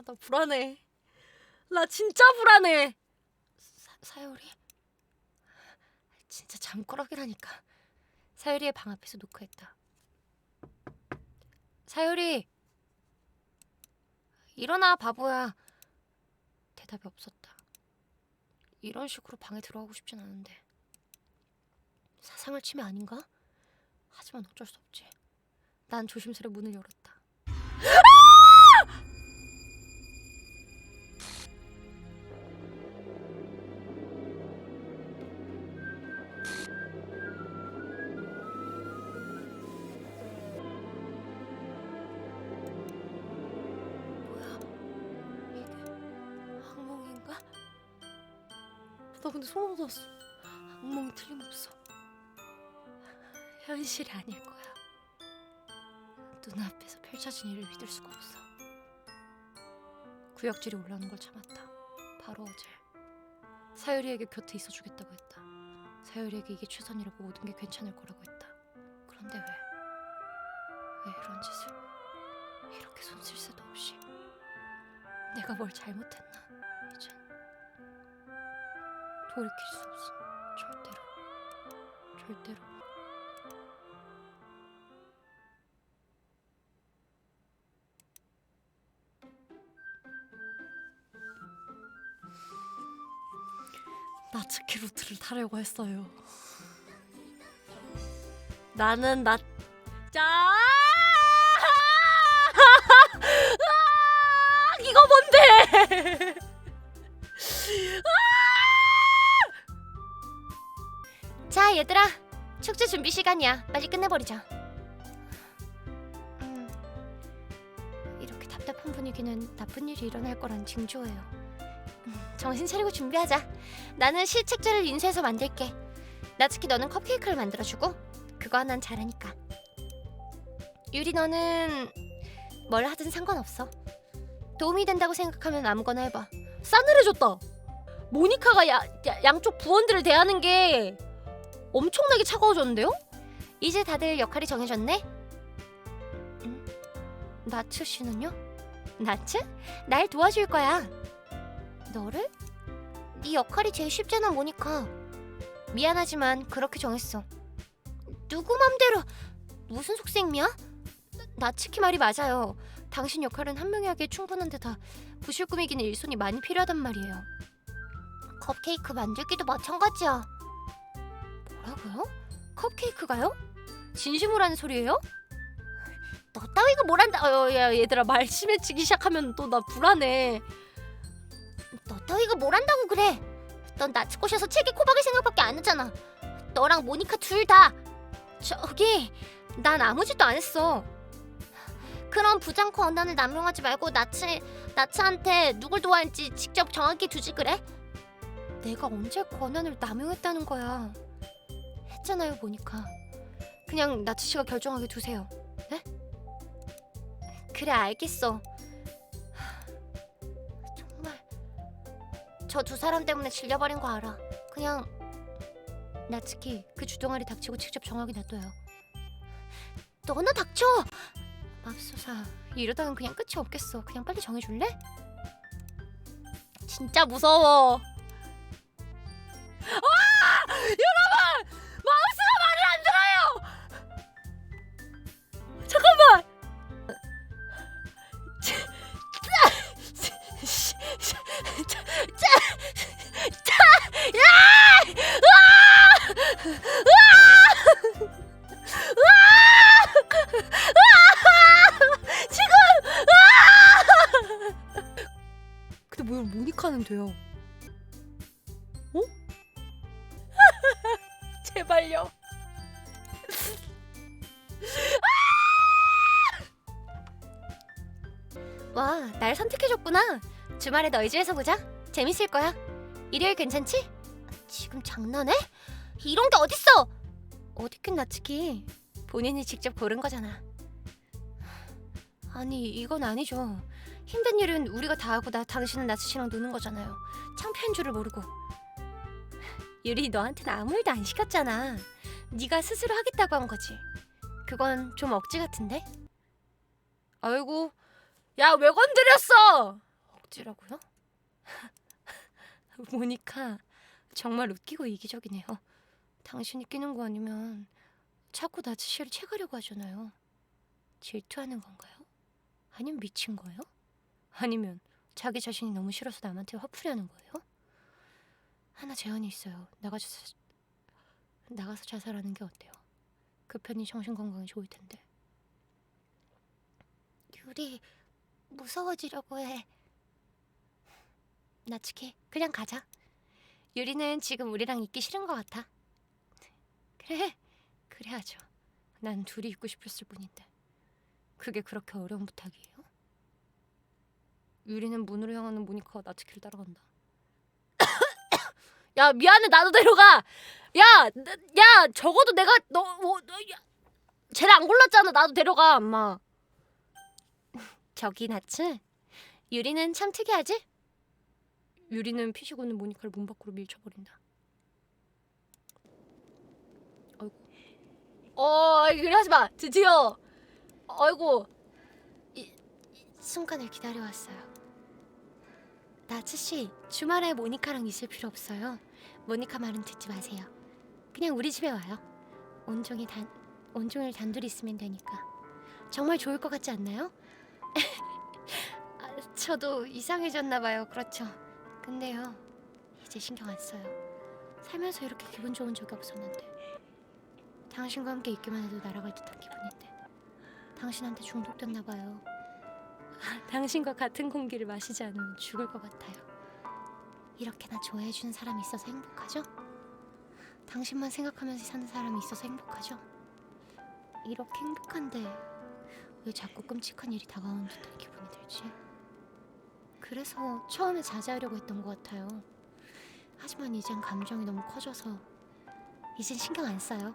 아, 나 불안해. 나 진짜 불안해. 사, 사유리? 진짜 잠꾸러기라니까. 사유리의 방 앞에서 노크했다. 사유리! 일어나, 바보야. 대답이 없었다. 이런 식으로 방에 들어가고 싶진 않은데. 사상을 치면 아닌가? 하지만 어쩔 수 없지. 난 조심스레 문을 열었다. 나 근데 소름 돋았어. 악몽이 틀림없어. 현실이 아닐 거야. 눈앞에서 펼쳐진 일을 믿을 수가 없어. 구역질이 올라오는 걸 참았다. 바로 어제 사유리에게 곁에 있어주겠다고 했다. 사유리에게 이게 최선이라고 모든 게 괜찮을 거라고 했다. 그런데 왜? 왜 이런 짓을? 이렇게 손쓸 새도 없이 내가 뭘 잘못했나? 이젠 돌이킬 수 없어. 절대로. 절대로. 나츠키 루트를 타려고 했어요. 나는 나 짜. 아! 이거 뭔데? 자, 얘들아. 축제 준비 시간이야. 빨리 끝내버리자. 음, 이렇게 답답한 분위기는 나쁜 일이 일어날 거란 징조예요. 음, 정신 차리고 준비하자. 나는 실책자를 인쇄해서 만들게. 나츠키 너는 컵케이크를 만들어주고 그거 하나는 잘하니까. 유리 너는 뭘 하든 상관없어. 도움이 된다고 생각하면 아무거나 해봐. 싸늘해졌다. 모니카가 야, 야- 양쪽 부원들을 대하는 게 엄청나게 차가워졌는데요? 이제 다들 역할이 정해졌네. 음? 나츠 씨는요? 나츠? 날 도와줄 거야. 너를? 네 역할이 제일 쉽잖아, 모니카. 미안하지만 그렇게 정했어. 누구 맘대로 무슨 속셈이야? 나츠키 말이 맞아요. 당신 역할은 한 명이 하기에 충분한데 다 부실 꾸미기는 일손이 많이 필요하단 말이에요. 컵케이크 만들기도 마찬가지야. 뭐라고요? 컵케이크가요? 진심으로 하는 소리예요? 너 따위가 뭘 한다. 어, 야 얘들아 말 심해지기 시작하면 또 나 불안해. 너 따위가 뭘 한다고 그래? 넌 나치 꼬셔서 책에 코박을 생각밖에 안 하잖아. 너랑 모니카 둘 다. 저기 난 아무 짓도 안 했어. 그럼 부장 권한을 남용하지 말고 나치 나치한테 누굴 도와할지 직접 정하게 두지 그래? 내가 언제 권한을 남용했다는 거야? 했잖아요, 모니카. 그냥 나치 씨가 결정하게 두세요. 네? 그래, 알겠어. 정말 저 두 사람 때문에 질려버린 거 알아. 그냥 나츠키 그 주동아리 닥치고 직접 정하게 놔둬요. 너나 닥쳐. 맙소사 이러다간 그냥 끝이 없겠어. 그냥 빨리 정해줄래? 진짜 무서워. 아! 여러분! 제발요. 와, 날 선택해줬구나. 주말에 너희 집에서 보자. 재밌을 거야. 일요일 괜찮지? 지금 장난해? 이런 게 어딨어? 어딨긴 나츠키. 본인이 직접 고른 거잖아. 아니, 이건 아니죠. 힘든 일은 우리가 다 하고 나 당신은 나츠씨랑 노는 거잖아요. 창피한 줄을 모르고. 유리 너한테는 아무 일도 안 시켰잖아. 네가 스스로 하겠다고 한 거지. 그건 좀 억지 같은데? 아이고, 야 왜 건드렸어? 억지라고요? 모니카 정말 웃기고 이기적이네요. 당신이 끼는 거 아니면 자꾸 나츠씨를 채가려고 하잖아요. 질투하는 건가요? 아니면 미친 거예요? 아니면 자기 자신이 너무 싫어서 남한테 화풀이하는 거예요? 하나 제안이 있어요. 나가서 자- 나가서 자살하는 게 어때요? 그 편이 정신 건강에 좋을 텐데. 유리 무서워지려고 해. 나츠키 그냥 가자. 유리는 지금 우리랑 있기 싫은 것 같아. 그래 그래야죠. 난 둘이 있고 싶었을 뿐인데 그게 그렇게 어려운 부탁이에요? 유리는 문으로 향하는 모니카가 나츠키를 따라간다. 야 미안해 나도 데려가. 야, 나- 야 적어도 내가 너, 뭐, 너 야, 쟤를 안 골랐잖아. 나도 데려가 엄마. 저기 나츠 유리는 참 특이하지? 유리는 피시고 있는 모니카를 문 밖으로 밀쳐버린다. 아이고. 어, 그래 하지 마. 드디어. 아이고. 이, 이 순간을 기다려왔어요. 나츠 씨, 주말에 모니카랑 있을 필요 없어요. 모니카 말은 듣지 마세요. 그냥 우리 집에 와요. 온종일 단 온종일 단둘이 있으면 되니까. 정말 좋을 것 같지 않나요? 아, 저도 이상해졌나 봐요. 그렇죠. 근데요. 이제 신경 안 써요. 살면서 이렇게 기분 좋은 적이 없었는데. 당신과 함께 있기만 해도 날아갈 듯한 기분인데. 당신한테 중독됐나 봐요. 당신과 같은 공기를 마시지 않으면 죽을 것 같아요. 이렇게나 좋아해주는 사람이 있어서 행복하죠? 당신만 생각하면서 사는 사람이 있어서 행복하죠? 이렇게 행복한데 왜 자꾸 끔찍한 일이 다가오는 듯한 기분이 들지? 그래서 처음에 자제하려고 했던 것 같아요. 하지만 이젠 감정이 너무 커져서 이젠 신경 안 써요.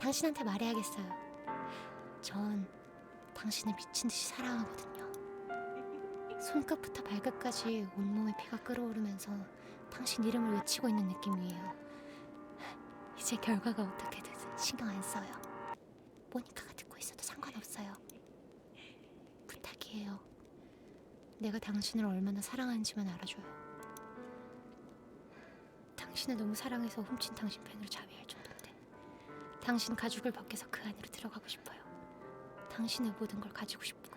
당신한테 말해야겠어요. 전 당신을 미친 듯이 사랑하거든요. 손끝부터 발끝까지 온몸에 피가 끓어오르면서 당신 이름을 외치고 있는 느낌이에요. 이제 결과가 어떻게 되든 신경 안 써요. 모니카가 듣고 있어도 상관없어요. 부탁이에요. 내가 당신을 얼마나 사랑하는지만 알아줘요. 당신을 너무 사랑해서 훔친 당신 팬으로 자위할 정도인데 당신 가죽을 벗겨서 그 안으로 들어가고 싶어요. 당신의 모든 걸 가지고 싶고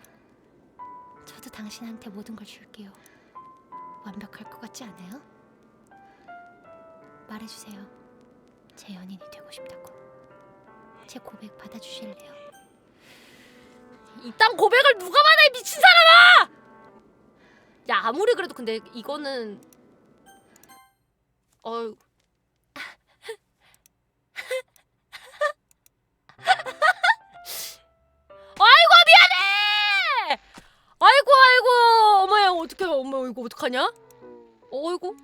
저도 당신한테 모든 걸 줄게요. 완벽할 것 같지 않아요? 말해주세요. 제 연인이 되고 싶다고. 제 고백 받아주실래요? 이딴 고백을 누가 받아 이 미친 사람아! 야 아무리 그래도 근데 이거는 어 아이고 아이고. 어머야 어떡해. 어머 이거 어떡하냐? 어이구